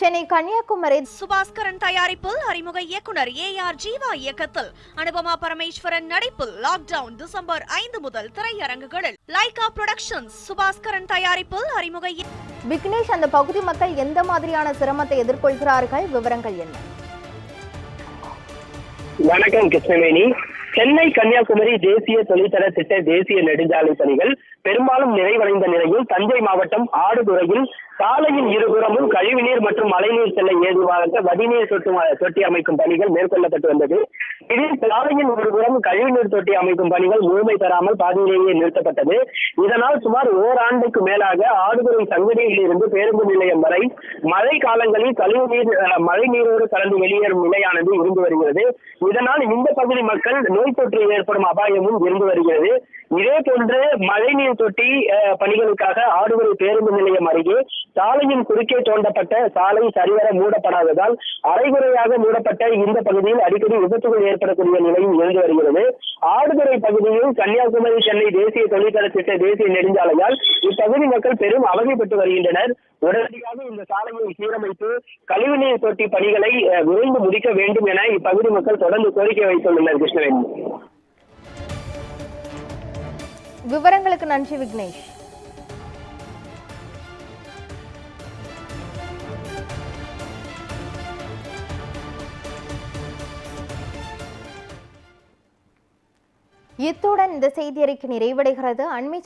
சென்னை கன்னியாகுமரி சுபாஸ்கரன் தயாரிப்பில் அறிமுக இயக்குனர் ஏ ஆர் ஜீவா இயக்கத்தில். அனுபமா பரமேஸ்வரன் நடிப்பில் லாக்டவுன் டிசம்பர் ஐந்து முதல் திரையரங்குகளில். லைகா புரொடக்ஷன்ஸ் சுபாஸ்கரன் தயாரிப்பில் அறிமுக விக்னேஷ் அந்த பகுதி மக்கள் எந்த மாதிரியான சிரமத்தை எதிர்கொள்கிறார்கள்? விவரங்கள் என்ன? வணக்கம் கிருஷ்ணவேணி. சென்னை கன்னியாகுமரி தேசிய தொழில்தர திட்ட தேசிய நெடுஞ்சாலை பணிகள் பெரும்பாலும் நிறைவடைந்த நிலையில் தஞ்சை மாவட்டம் ஆடுதுறையில் சாலையின் இருபுறமும் கழிவுநீர் மற்றும் மழைநீர் செல்ல ஏதுவாக வடிநீர் சொட்டு தொட்டி அமைக்கும் பணிகள் மேற்கொள்ளப்பட்டு வந்தது. இதில் சாலையின் ஒருபுறம் கழிவுநீர் தொட்டி அமைக்கும் பணிகள் முழுமை பெறாமல் பாதியிலேயே நிறுத்தப்பட்டது. இதனால் சுமார் ஓராண்டுக்கு மேலாக ஆடுதுறை சங்கடியில் இருந்து பேருந்து நிலையம் வரை மழை காலங்களில் கழிவுநீர் அஹ், மழை நீரோடு கலந்து வெளியேறும் நிலையானது இருந்து வருகிறது. இதனால் இந்த பகுதி மக்கள் நோய் தொற்று ஏற்படும் அபாயமும் இருந்து வருகிறது. இதே போன்று மழைநீர் தொட்டி அஹ், பணிகளுக்காக ஆடுதுறை பேருந்து நிலையம் அருகே சாலையின் குறுக்கே தோண்டப்பட்ட சாலை சரிவர மூடப்படாததால் அரைகுறையாக மூடப்பட்ட இந்த பகுதியில் அடிக்கடி விபத்துகள் ஏற்படக்கூடிய நிலையும் இருந்து வருகிறது. ஆடுதுறை பகுதியில் கன்னியாகுமரி சென்னை தேசிய தொழிற்கல திட்ட தேசிய நெடுஞ்சாலையால் இப்பகுதி மக்கள் பெரும் அவதிப்பட்டு வருகின்றனர். உடனடியாக இந்த சாலையை சீரமைத்து கழிவுநீர் தொட்டி பணிகளை விரைந்து முடிக்க வேண்டும் என இப்பகுதி மக்கள் தொடர்ந்து கோரிக்கை வைத்துள்ளனர் கிருஷ்ணவேணி. விவரங்களுக்கு நன்றி விக்னேஷ். இத்துடன் இந்த செய்தி அறிக்கை நிறைவடைகிறது. அண்மை